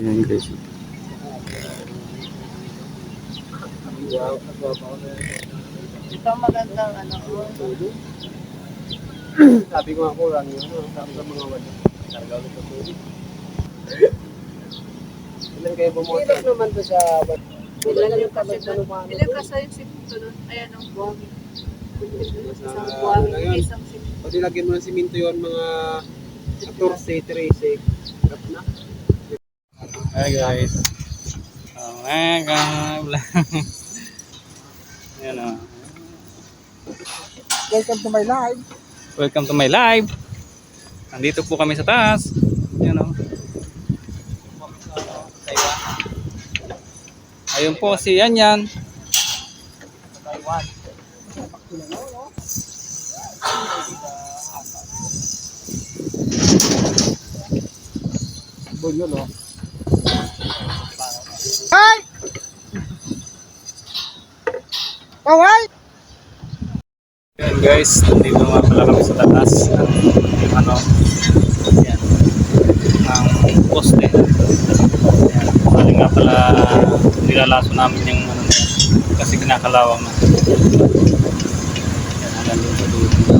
Ayan guys. Ito ang magandang ano. Sabi ko nga ko lang yun, ano, sabi sa mga wala. Targa ulit sa tubig. Ilan kayo bumoto? Ilan naman to sa... Ilan yung kasi sa doon? lumano? Ilan kasi yung simento doon? Ayan ang buwang. Isang ano yun? isang simento. Pati lagyan mo ng siminto yun, mga 14, 13. Hirap na. Hi guys. Oh, mega vlog. Ayan o. Welcome to my live. Welcome to my live. Nandito po kami sa taas. Ayan o. Ayun po si Yan Yan. Taiwan. Bulyo, no? Ay! Kaway! Ayan guys, nandito nga pala kami sa taas ng ano, yan, ang poste. Ayan, bali nga pala nilalaso namin yung ano kasi kinakalawang na. Yan, hanggang doon sa dulo.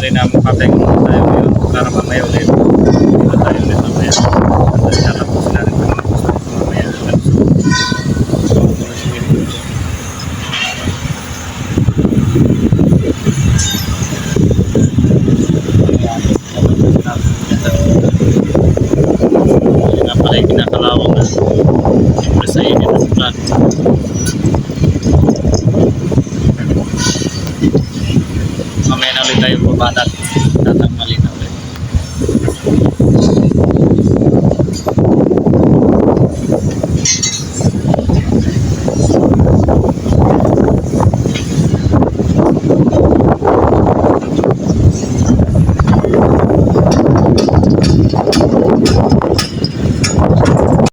tanghali namin papahinga muna tayo ngayon para mamaya ulit. Dito tayo ulit mamaya. At tatapusin natin kung ano gusto ko mamaya. Yun nga pala yung kinakalawang na. Siyempre sa init at plan. Mamaya na ulit tayo babanat. Tatanggal.